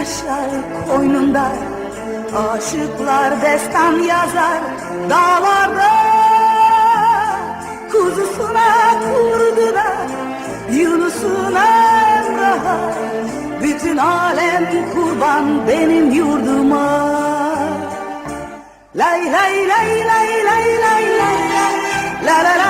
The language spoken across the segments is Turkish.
Yaşar koynunda Aşıklar destan yazar dağlarda Kuzusuna kurduna Yunus'una Emrah'a Bütün alem kurban benim yurduma Lay lay lay lay lay lay lay lay La la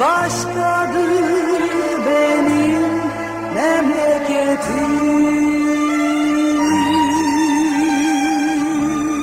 başkadır benim memleketim